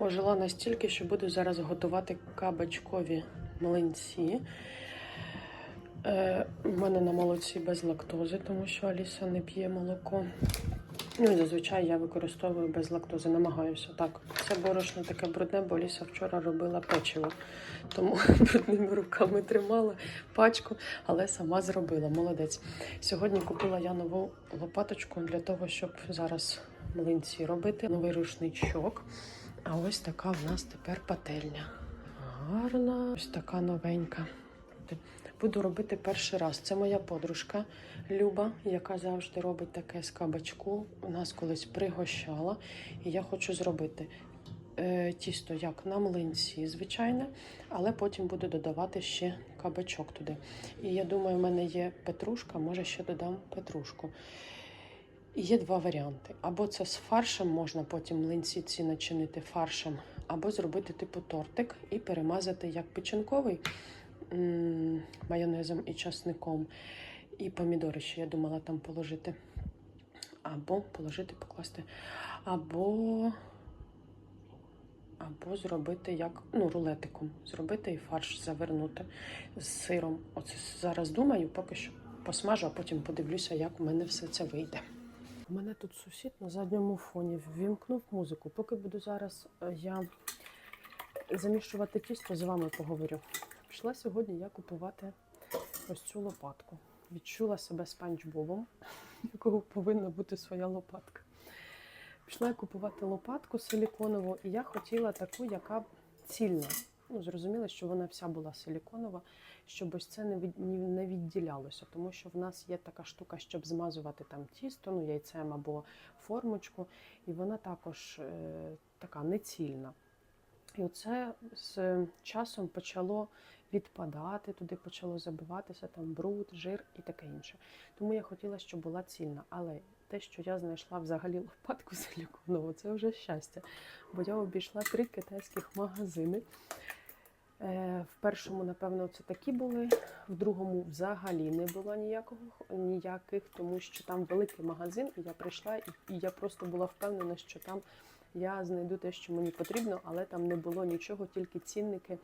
Ожила настільки, що буду зараз готувати кабачкові млинці. Е, у мене на молоці без лактози, тому що Аліса не п'є молоко. Ну і зазвичай я використовую без лактози, намагаюся. Так, це борошно таке брудне, бо Аліса вчора робила печиво. Тому брудними руками тримала пачку, але сама зробила. Молодець. Сьогодні купила я нову лопаточку для того, щоб зараз млинці робити. Новий рушничок. А ось така в нас тепер пательня. Гарна, ось така новенька. Буду робити перший раз. Це моя подружка Люба, яка завжди робить таке з кабачку. У нас колись пригощала, і я хочу зробити е, тісто як на млинці, звичайне, але потім буду додавати ще кабачок туди. І я думаю, в мене є петрушка, може ще додам петрушку. Є два варіанти: або це з фаршем можна потім млинці ці начинити фаршем, або зробити типу тортик і перемазати як печінковий майонезом і часником. І помідори ще я думала там положити. Або положити, покласти. Або, або зробити як ну, рулетиком. Зробити і фарш завернути з сиром. Оце зараз думаю, поки що посмажу, а потім подивлюся, як в мене все це вийде. У мене тут сусід на задньому фоні ввімкнув музику. Поки буду зараз е, я замішувати тісто, з вами поговорю. Пішла сьогодні я купувати ось цю лопатку. Відчула себе спанч Бобом, якого повинна бути своя лопатка. Пішла я купувати лопатку силіконову, і я хотіла таку, яка цільна. Ну, зрозуміло, що вона вся була силіконова, щоб ось це не відділялося, тому що в нас є така штука, щоб змазувати там тісто, ну, яйцем або формочку, і вона також е, така нецільна. І оце з часом почало відпадати, туди почало забиватися там бруд, жир і таке інше. Тому я хотіла, щоб була цільна. Але те, що я знайшла взагалі лопатку силіконову, це вже щастя. Бо я обійшла три китайських магазини. Е, В першому, напевно, це такі були, в другому взагалі не було ніякого, ніяких, тому що там великий магазин, і я прийшла, і, я просто була впевнена, що там я знайду те, що мені потрібно, але там не було нічого, тільки цінники,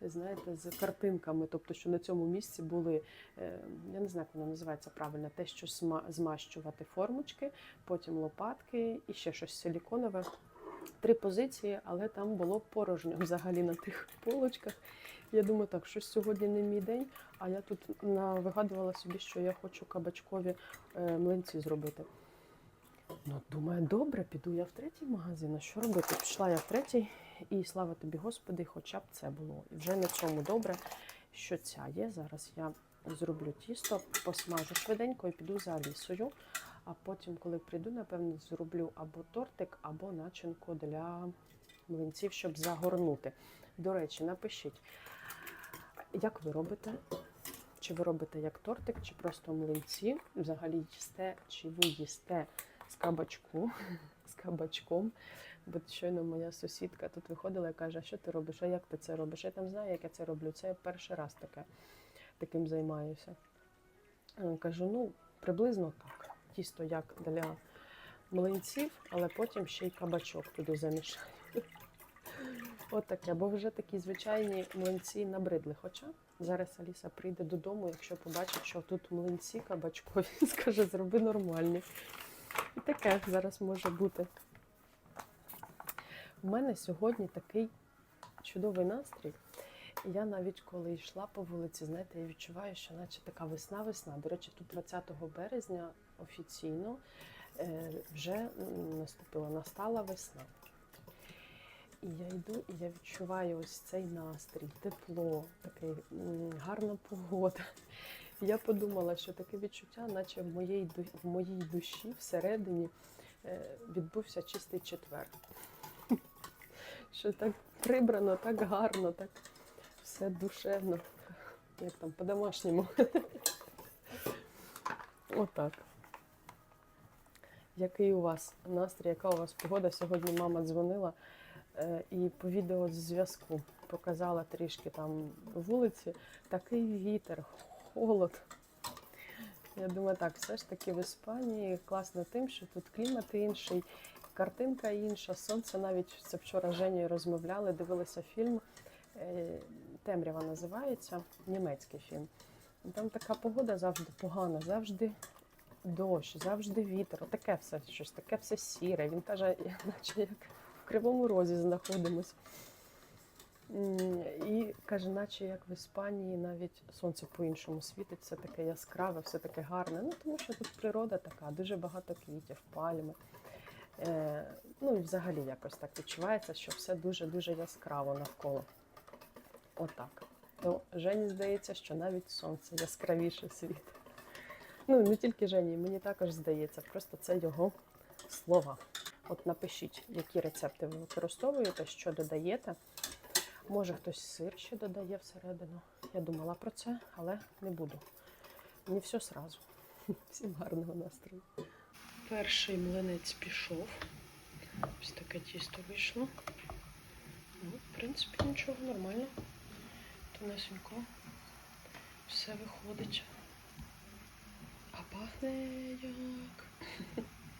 знаєте, з картинками. Тобто, що на цьому місці були, е, я не знаю, як воно називається правильно, те, що змащувати формочки, потім лопатки і ще щось силіконове. Три позиції, але там було порожньо взагалі на тих полочках. Я думаю, так, щось сьогодні не мій день, а я тут вигадувала собі, що я хочу кабачкові е, млинці зробити. Ну, думаю, добре, піду я в третій магазин. А що робити? Пішла я в третій, і слава тобі, Господи, хоча б це було. І вже на цьому добре, що ця є. Зараз я зроблю тісто, посмажу швиденько і піду за Алісою. А потім, коли прийду, напевно, зроблю або тортик, або начинку для млинців, щоб загорнути. До речі, напишіть, як ви робите? Чи ви робите як тортик, чи просто млинці? Взагалі їсте, чи ви їсте з кабачку, з кабачком. Бо щойно моя сусідка тут виходила і каже, а що ти робиш? А як ти це робиш? Я там знаю, як я це роблю. Це я перший раз таке, таким займаюся. Е, Кажу, ну, приблизно так. Тісто як для млинців, але потім ще й кабачок туди замішаю. От таке, бо вже такі звичайні млинці набридли. Хоча зараз Аліса прийде додому, якщо побачить, що тут млинці кабачкові, скаже, зроби нормальні. І таке зараз може бути. У мене сьогодні такий чудовий настрій. Я навіть коли йшла по вулиці, знаєте, я відчуваю, що наче така весна-весна. До речі, тут 20 березня офіційно е, вже наступила, настала весна. І я йду, і я відчуваю ось цей настрій, тепло, таке гарна погода. Я подумала, що таке відчуття, наче в моїй, в моїй душі всередині е, відбувся чистий четвер. Що так прибрано, так гарно, так все душевно, як там по-домашньому. Отак. Який у вас настрій, яка у вас погода? Сьогодні мама дзвонила е, і по відеозв'язку показала трішки там вулиці. Такий вітер, холод. Я думаю, так, все ж таки в Іспанії класно тим, що тут клімат інший, картинка інша, сонце навіть це вчора з Женєю розмовляли, дивилися фільм. Темрява називається, німецький фільм. Там така погода завжди погана, завжди дощ, завжди вітер. Таке все щось, таке все сіре. Він каже, наче як в кривому розі знаходимось. І каже, наче як в Іспанії навіть сонце по-іншому світить, все таке яскраве, все таке гарне. Ну тому що тут природа така, дуже багато квітів, пальми. Е, ну і взагалі якось так відчувається, що все дуже-дуже яскраво навколо. Отак. То Жені здається, що навіть сонце яскравіше світить. Ну, не тільки Жені, мені також здається, просто це його слова. От напишіть, які рецепти ви використовуєте, що додаєте. Може, хтось сир ще додає всередину. Я думала про це, але не буду. Не все сразу. Всім гарного настрою. Перший млинець пішов. Ось таке тісто вийшло. Ну, в принципі, нічого нормально. Тонесенько. Все виходить. А пахне як.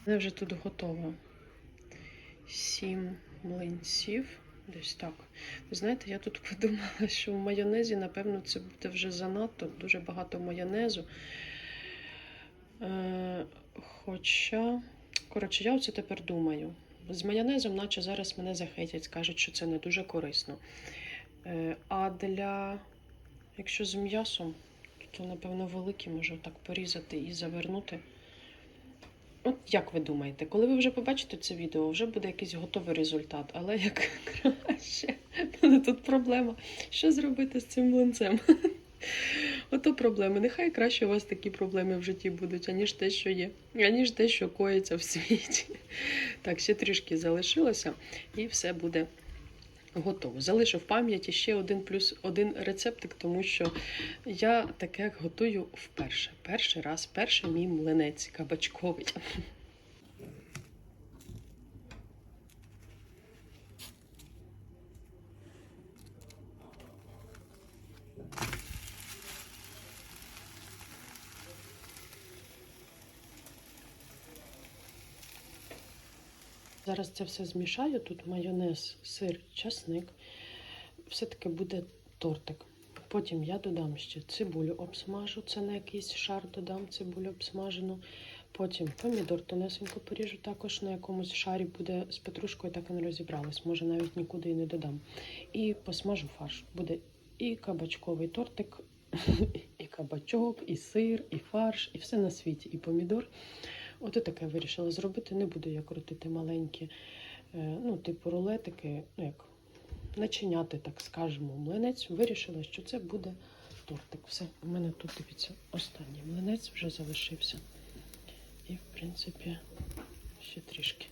Мене вже тут готово. Сім млинців. Десь так. Ви знаєте, я тут подумала, що в майонезі, напевно, це буде вже занадто, дуже багато майонезу. Е, хоча, коротше, я оце тепер думаю. З майонезом, наче зараз мене захейтять, скажуть, що це не дуже корисно. Е, а для, якщо з м'ясом, то, напевно, великі можу так порізати і завернути. От як ви думаєте, коли ви вже побачите це відео, вже буде якийсь готовий результат, але як краще. Тут проблема. Що зробити з цим млинцем? Ото проблеми. Нехай краще у вас такі проблеми в житті будуть, аніж те, що є, аніж те, що коїться в світі. Так, ще трішки залишилося, і все буде готово. Залишу в пам'яті ще один плюс один рецептик, тому що я таке готую вперше. Перший раз, перший мій млинець кабачковий. Зараз це все змішаю. Тут майонез, сир, часник. Все-таки буде тортик. Потім я додам ще цибулю обсмажу, це на якийсь шар додам цибулю обсмажену. Потім помідор тонесенько поріжу, також на якомусь шарі буде з петрушкою, так і не розібралась. Може навіть нікуди і не додам. І посмажу фарш. Буде і кабачковий тортик, і кабачок, і сир, і фарш, і все на світі, і помідор. От таке вирішила зробити. Не буду я крутити маленькі, е, ну, типу рулетики, ну як начиняти, так скажемо, млинець. Вирішила, що це буде тортик. Все, у мене тут дивіться, останній млинець вже залишився. І, в принципі, ще трішки.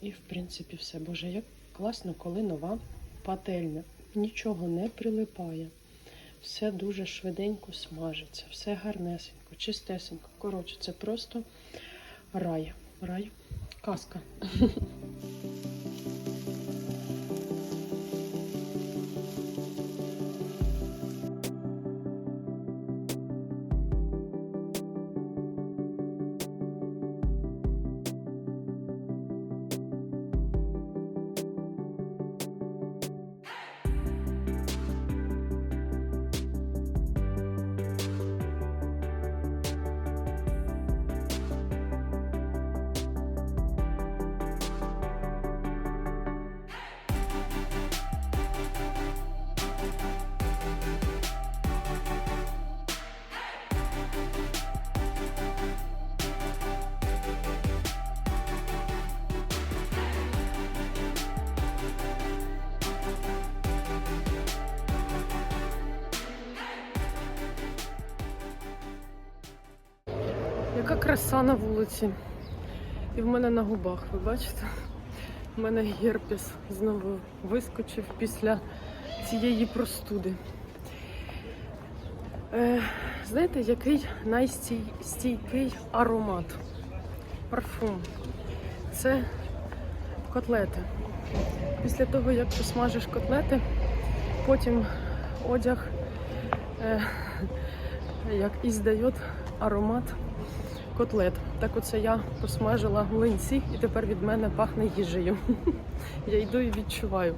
І, в принципі, все. Боже, як класно, коли нова пательня. Нічого не прилипає. Все дуже швиденько смажиться, все гарнесенько, чистесенько. Коротше, це просто рай. Рай. Казка. Яка краса на вулиці. І в мене на губах, ви бачите? У мене герпес знову вискочив після цієї простуди. Е, знаєте, який найстійкий аромат? Парфум. Це котлети. Після того, як посмажиш котлети, потім одяг е, як і здає аромат котлет. Так оце я посмажила млинці і тепер від мене пахне їжею. Я йду і відчуваю.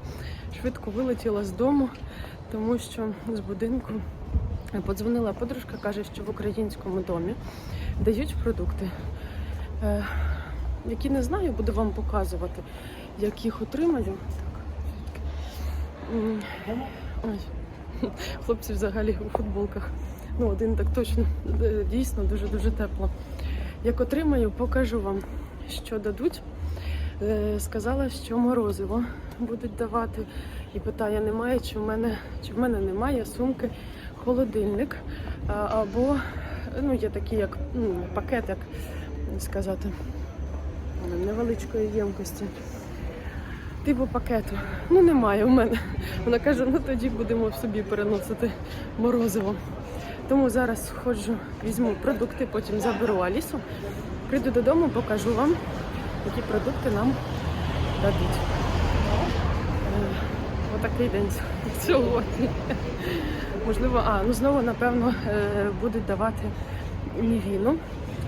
Швидко вилетіла з дому, тому що з будинку подзвонила подружка, каже, що в українському домі дають продукти, е, які не знаю, буду вам показувати, як їх отримаю. Ой. Хлопці взагалі у футболках. Ну, один так точно. Е, Дійсно, дуже-дуже тепло. Як отримаю, покажу вам, що дадуть. Е, Сказала, що морозиво будуть давати. І питає, немає, чи в мене, чи в мене немає сумки, холодильник. Або ну, є такі, як ну, пакет, як сказати, невеличкої ємкості. Типу пакету. Ну, немає у мене. Вона каже, ну тоді будемо собі переносити морозиво. Тому зараз ходжу, візьму продукти, потім заберу Алісу. Прийду додому, покажу вам, які продукти нам дадуть. Е, Отакий день сьогодні. Можливо, а, ну знову, напевно, е, будуть давати мівіну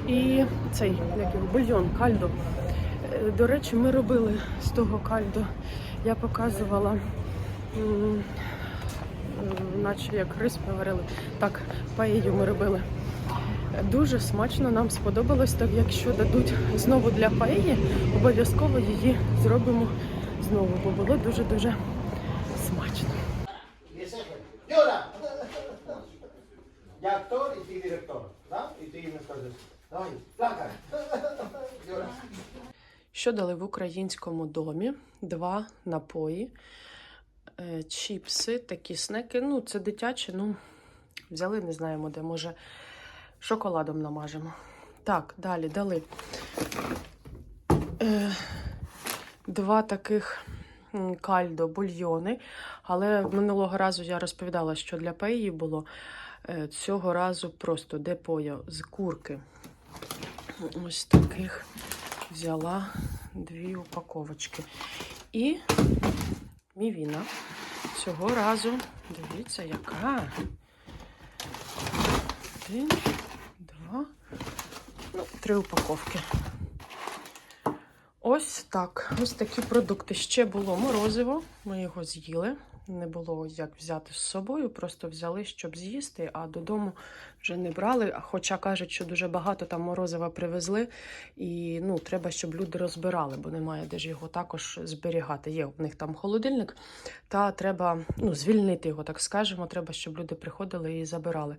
і цей як його, бульйон, кальдо. Е, До речі, ми робили з того кальдо. Я показувала, наче як рис ми варили. Так, паєю ми робили. Дуже смачно нам сподобалось, так якщо дадуть знову для паеї, обов'язково її зробимо знову, бо було дуже-дуже смачно. Me cosas. Ay, placa. Llora. Що дали в українському домі? Два напої, чіпси, такі снеки. Ну, це дитячі, ну, взяли, не знаємо де, може, шоколадом намажемо. Так, далі дали е, два таких кальдо бульйони. Але минулого разу я розповідала, що для пеї було е, цього разу просто депоя з курки. Ось таких взяла дві упаковочки. І мівіна. Цього разу, дивіться, яка. Один, два, ну, три упаковки. Ось так. Ось такі продукти. Ще було морозиво. Ми його з'їли. Не було як взяти з собою, просто взяли, щоб з'їсти, а додому вже не брали. Хоча кажуть, що дуже багато там морозива привезли, і ну, треба, щоб люди розбирали, бо немає де ж його також зберігати. Є в них там холодильник, та треба ну, звільнити його, так скажемо. Треба, щоб люди приходили і забирали.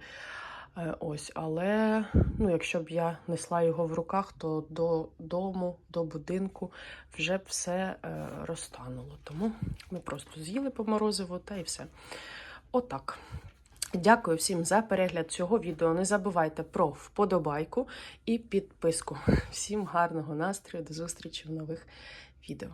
Е, Ось, але ну, якщо б я несла його в руках, то до дому, до будинку вже б все е, розтануло. Тому ми просто з'їли по морозиву та і все. Отак. Дякую всім за перегляд цього відео. Не забувайте про вподобайку і підписку. Всім гарного настрою, до зустрічі в нових відео.